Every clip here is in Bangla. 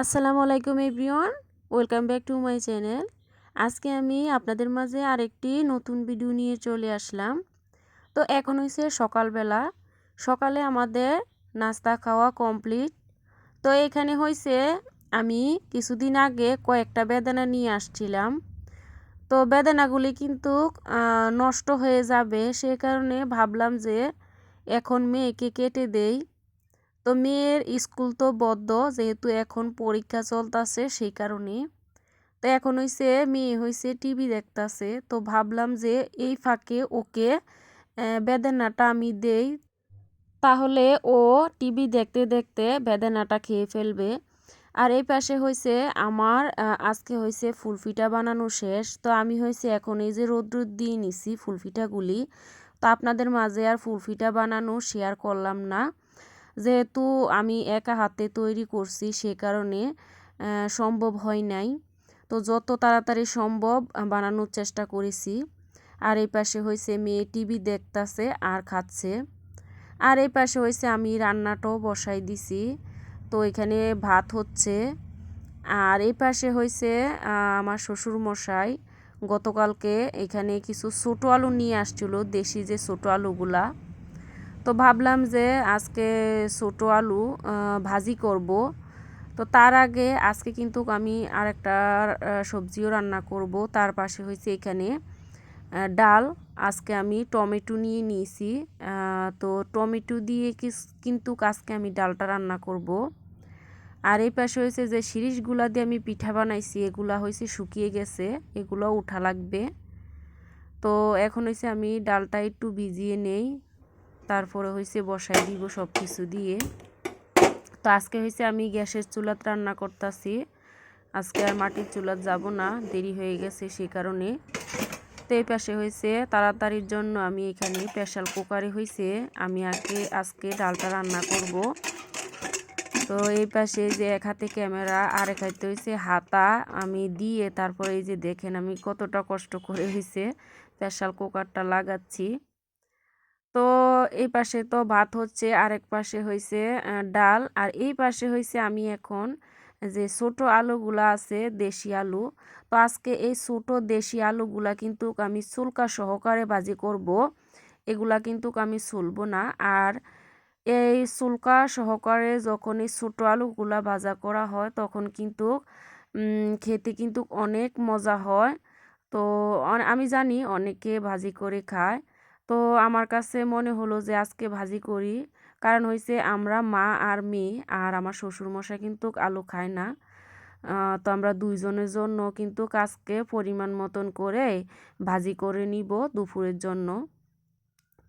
আসসালামু আলাইকুম everyone, welcome back to my channel. আজকে আমি আপনাদের মাঝে আরেকটি নতুন ভিডিও নিয়ে চলে আসলাম। তো এখন হয়েছে সকালবেলা। সকালে আমাদের নাস্তা খাওয়া কমপ্লিট। তো এখানে হয়েছে আমি কিছুদিন আগে কয়েকটা বেদানা নিয়ে আসছিলাম। তো বেদানাগুলি কিন্তু নষ্ট হয়ে যাবে। সে কারণে ভাবলাম যে এখন মেয়েকে কেটে দেই। তো মেয়ের স্কুল তো বদ্ধ, যেহেতু এখন পরীক্ষা চলতেছে সেই কারণে তো এখন হইছে, মেয়ে হইছে টিভি দেখতাছে। তো ভাবলাম যে এই ফাঁকে ওকে বেদানাটা আমি দেই। তাহলে ও টিভি দেখতে দেখতে বেদানাটা খেয়ে ফেলবে। আর এই পাশে হয়েছে আমার আজকে হয়েছে ফুলফিটা বানানো শেষ। তো আমি হয়েছে এখন এই যে রোদ রোদ দিয়ে নিছি ফুলফিটাগুলি। তো আপনাদের মাঝে আর ফুলফিটা বানানো শেয়ার করলাম না। যেহেতু আমি একা হাতে তৈরি করছি, সে কারণে সম্ভব হয় নাই। তো যত তাড়াতাড়ি সম্ভব বানানোর চেষ্টা করেছি। আর এই পাশে হয়েছে মেয়ে টিভি দেখতেছে আর খাচ্ছে। আর এই পাশে হয়েছে আমি রান্নাটাও বসাই দিছি। তো এখানে ভাত হচ্ছে। আর এই পাশে হয়েছে আমার শ্বশুর মশাই গতকালকে এখানে কিছু ছোটো আলু নিয়ে আসছিল, দেশি যে ছোটো আলুগুলা। তো ভাবলাম যে আজকে ছোটো আলু ভাজি করব। তো তার আগে আজকে কিন্তু আমি আরেকটা সবজিও রান্না করব। তার পাশে হয়েছে এখানে ডাল। আজকে আমি টমেটো নিয়ে নিয়েছি তো টমেটো দিয়ে কিন্তু আজকে আমি ডালটা রান্না করব। আর এই পাশে হয়েছে যে শিরিষগুলা দিয়ে আমি পিঠা বানাইছি, এগুলা হয়েছে শুকিয়ে গেছে এগুলো উঠা লাগবে। তো এখন হয়েছে আমি ডালটা একটু ভিজিয়ে নেই। তারপরে হয়েছে বসাই দিব সব কিছু দিয়ে। তো আজকে হয়েছে আমি গ্যাসের চুলাত রান্না করতেছি। আজকে আর মাটির চুলাত যাব না, দেরি হয়ে গেছে সে কারণে। তো এই পাশে হয়েছে তাড়াতাড়ির জন্য আমি এখানে প্রেশার কুকারে হয়েছে আমি আগে আজকে ডালটা রান্না করব। তো এই পাশে যে এক হাতে ক্যামেরা আর এক হাতে হয়েছে হাতা, আমি দিয়ে তারপরে এই যে দেখেন আমি কতটা কষ্ট করে হয়েছে প্রেশার কুকারটা লাগাচ্ছি। তো এই পাশে তো ভাত হচ্ছে, আরেক পাশে হয়েছে ডাল। আর এই পাশে হয়েছে আমি এখন যে ছোট আলুগুলা আছে দেশি আলু। তো আজকে এই ছোট দেশি আলুগুলা কিন্তু আমি চুলকা সহকারে ভাজি করব। এগুলা কিন্তু আমি চুলবো না। আর এই চুলকা সহকারে যখন এই ছোটো আলুগুলা ভাজা করা হয়, তখন কিন্তু খেতে কিন্তু অনেক মজা হয়। তো আমি জানি অনেকে ভাজি করে খায়। তো আমার কাছে মনে হলো যে আজকে ভাজি করি। কারণ হয়েছে আমরা মা আর মেয়ে, আর আমার শ্বশুরমশাই কিন্তু আলু খায় না। তো আমরা দুইজনের জন্য কিন্তু কাজকে পরিমাণ মতন করে ভাজি করে নিব দুপুরের জন্য।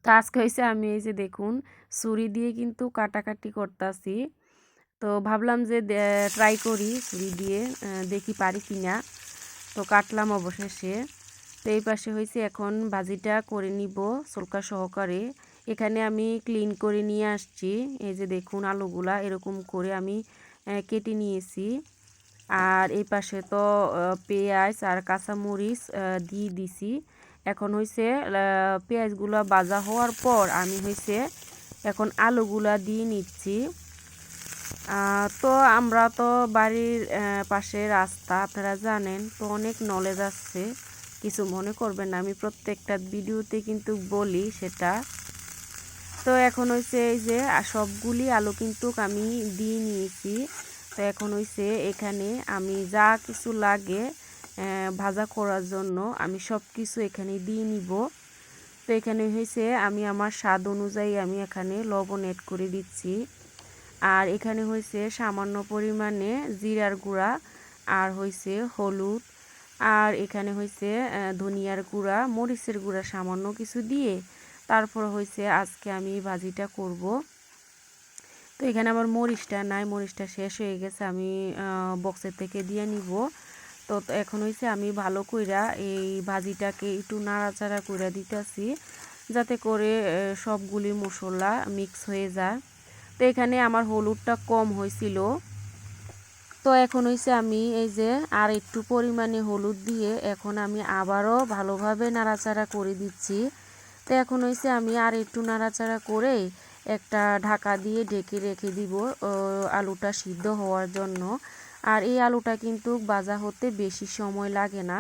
তো আজকে হয়েছে আমি এই যে দেখুন, ছুরি দিয়ে কিন্তু কাটাকাটি করতেছি। তো ভাবলাম যে ট্রাই করি ছুরি দিয়ে দেখি পারি কিনা। তো কাটলাম অবশেষে। তো এই পাশে হয়েছে এখন ভাজিটা করে নিব সলকা সহকারে। এখানে আমি ক্লিন করে নিয়ে আসছি। এই যে দেখুন আলুগুলা এরকম করে আমি কেটে নিয়েছি। আর এই পাশে তো পেঁয়াজ আর কাঁচামরিচ দিয়ে দিছি। এখন হয়েছে পেঁয়াজগুলো বাজা হওয়ার পর আমি হয়েছে এখন আলুগুলা দিয়ে নিচ্ছি। তো আমরা তো বাড়ির পাশে রাস্তা, আপনারা জানেন, তো অনেক নলেজ আছে। কিছু মনে করবেন না। আমি প্রত্যেকটা ভিডিওতে কিন্তু বলি সেটা। তো এখন হয়েছে এই যে সবগুলি আলু কিন্তু আমি দিয়ে নিয়েছি। তো এখন হয়েছে এখানে আমি যা কিছু লাগে ভাজা করার জন্য আমি সব কিছু এখানে দিয়ে নিব। তো এখানে হয়েছে আমি আমার স্বাদ অনুযায়ী আমি এখানে লবণ এড করে দিচ্ছি। আর এখানে হয়েছে সামান্য পরিমাণে জিরার গুঁড়া, আর হয়েছে হলুদ। আর এখানে হয়েছে ধনিয়ার গুঁড়া, মরিচের গুঁড়া সামান্য কিছু দিয়ে তারপর হয়েছে আজকে আমি ভাজিটা করব। তো এখানে আমার মরিচটা নাই, মরিচটা শেষ হয়ে গেছে, আমি বক্সের থেকে দিয়ে নিব। তো এখন হয়েছে আমি ভালো কইরা এই ভাজিটাকে একটু নাড়াচাড়া কইরা দিতেছি, যাতে করে সবগুলি মশলা মিক্স হয়ে যায়। তো এখানে আমার হলুদটা কম হয়েছিল তো এখন হয়েছে আমি এই যে আর একটু পরিমাণে হলুদ দিয়ে এখন আমি আবারও ভালোভাবে নাড়াচাড়া করে দিচ্ছি। তো এখন হয়েছে আমি আর একটু নাড়াচাড়া করে একটা ঢাকা দিয়ে ঢেকে রেখে দিব আলুটা সিদ্ধ হওয়ার জন্য। আর এই আলুটা কিন্তু বাজা হতে বেশি সময় লাগে না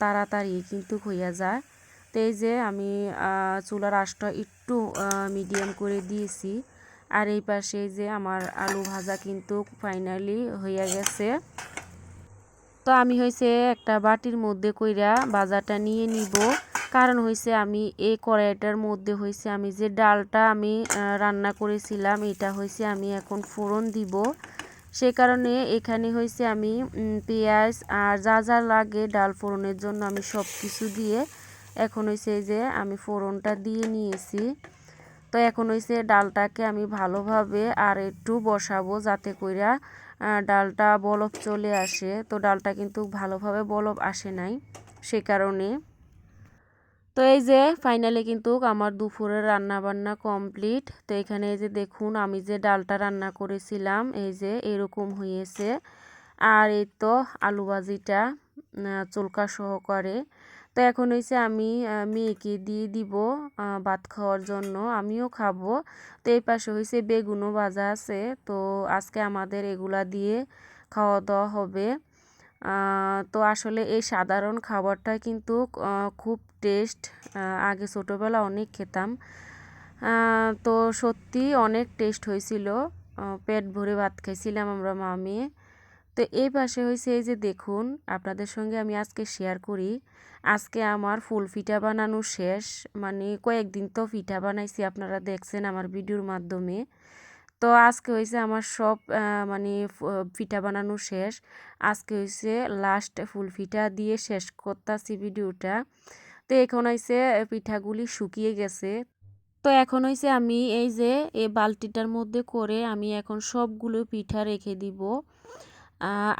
তাড়াতাড়ি কিন্তু হইয়া যায়। তো এই যে আমি চুলার আঁশটা একটু মিডিয়াম করে দিয়েছি। আর এই পাশে যে আমার আলু ভাজা কিন্তু ফাইনালি হইয়া গেছে। তো আমি হয়েছে একটা বাটির মধ্যে কইরা বাজারটা নিয়ে নিব। কারণ হয়েছে আমি এই কড়াইটার মধ্যে হয়েছে আমি যে ডালটা আমি রান্না করেছিলাম, এটা হয়েছে আমি এখন ফোড়ন দিব। সে কারণে এখানে হয়েছে আমি পেঁয়াজ আর যা যা লাগে ডাল ফোড়নের জন্য আমি সব কিছু দিয়ে এখন হয়েছে যে আমি ফোড়নটা দিয়ে নিয়েছি। তো এখন হয়েছে ডালটাকে আমি ভালোভাবে আর একটু বসাবো যাতে কইরা ডালটা বলফ চলে আসে। তো ডালটা কিন্তু ভালোভাবে বলফ আসে নাই সে কারণে। তো এই যে ফাইনালি কিন্তু আমার দুপুরের রান্না বান্না কমপ্লিট। তো এখানে এই যে দেখুন আমি যে ডালটা রান্না করেছিলাম, এই যে এরকম হয়েছে আর এই তো আলু ভাজিটা চুলকা সহকারে। তো এখন হয়েছে আমি মেয়েকে দিয়ে দিব ভাত খাওয়ার জন্য, আমিও খাব। তো এই পাশে হয়েছে বেগুনও ভাজা আছে, তো আজকে আমাদের এগুলা দিয়ে খাওয়া দাওয়া হবে। তো আসলে এই সাধারণ খাবারটা কিন্তু খুব টেস্ট আগে ছোটোবেলা অনেক খেতাম। তো সত্যি অনেক টেস্ট হয়েছিল পেট ভরে ভাত খাইছিলাম আমরা মামে। তো এই পাশে হয়েছে এই যে দেখুন, আপনাদের সঙ্গে আমি আজকে শেয়ার করি। আজকে আমার ফুল পিঠা বানানো শেষ মানে কয়েকদিন তো পিঠা বানাইছি, আপনারা দেখছেন আমার ভিডিওর মাধ্যমে। তো আজকে হয়েছে আমার সব মানে পিঠা বানানো শেষ। আজকে হয়েছে লাস্ট ফুল পিঠা দিয়ে শেষ করতেছি ভিডিওটা। তো এখন হয়েছে পিঠাগুলি শুকিয়ে গেছে। তো এখন হয়েছে আমি এই যে এই বালতিটার মধ্যে করে আমি এখন সবগুলো পিঠা রেখে দিব।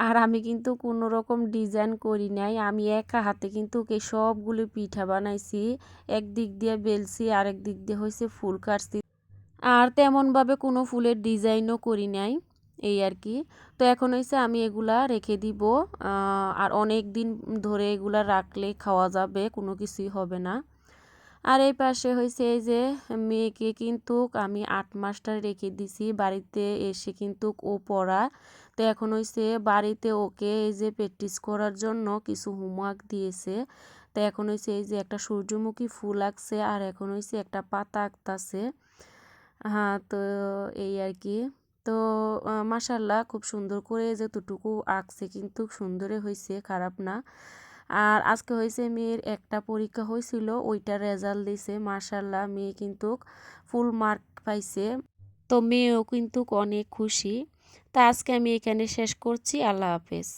আর আমি কিন্তু কোনো রকম ডিজাইন করি নাই। আমি একা হাতে কিন্তু এই সবগুলো পিঠা বানাইছি। একদিক দিয়ে বেলছি আরেক দিক দিয়ে হয়েছে ফুল কাটছি। আর তেমনভাবে কোনো ফুলের ডিজাইনও করি নাই, এই আর কি। তো এখন হয়েছে আমি এগুলা রেখে দিব। আর অনেক দিন ধরে এগুলা রাখলে খাওয়া যাবে, কোনো কিছুই হবে না। আর এই পাশে হয়েছে এই যে মেয়েকে কিন্তু আমি আট মাসটা রেখে দিছি, বাড়িতে এসে কিন্তু ও পড়া। তো এখন হয়েছে বাড়িতে ওকে এই যে প্র্যাকটিস করার জন্য কিছু হোমওয়ার্ক দিয়েছে। তো এখন হয়েছে এই যে একটা সূর্যমুখী ফুল আঁকছে আর এখন হয়েছে একটা পাতা আঁকতাছে। হ্যাঁ তো এই আর কি। তো মাসাল্লাহ খুব সুন্দর করে যতটুকু আঁকছে কিন্তু সুন্দরে হয়েছে খারাপ না। আর আজকে হয়েছে মেয়ের একটা পরীক্ষা হয়েছিল, ওইটা রেজাল্ট দিছে মার্শাল্লাহ মেয়ে কিন্তু ফুল মার্ক পাইছে। তো মেয়েও কিন্তু অনেক খুশি। তা আজকে আমি এখানে শেষ করছি, আল্লাহ হাফেজ।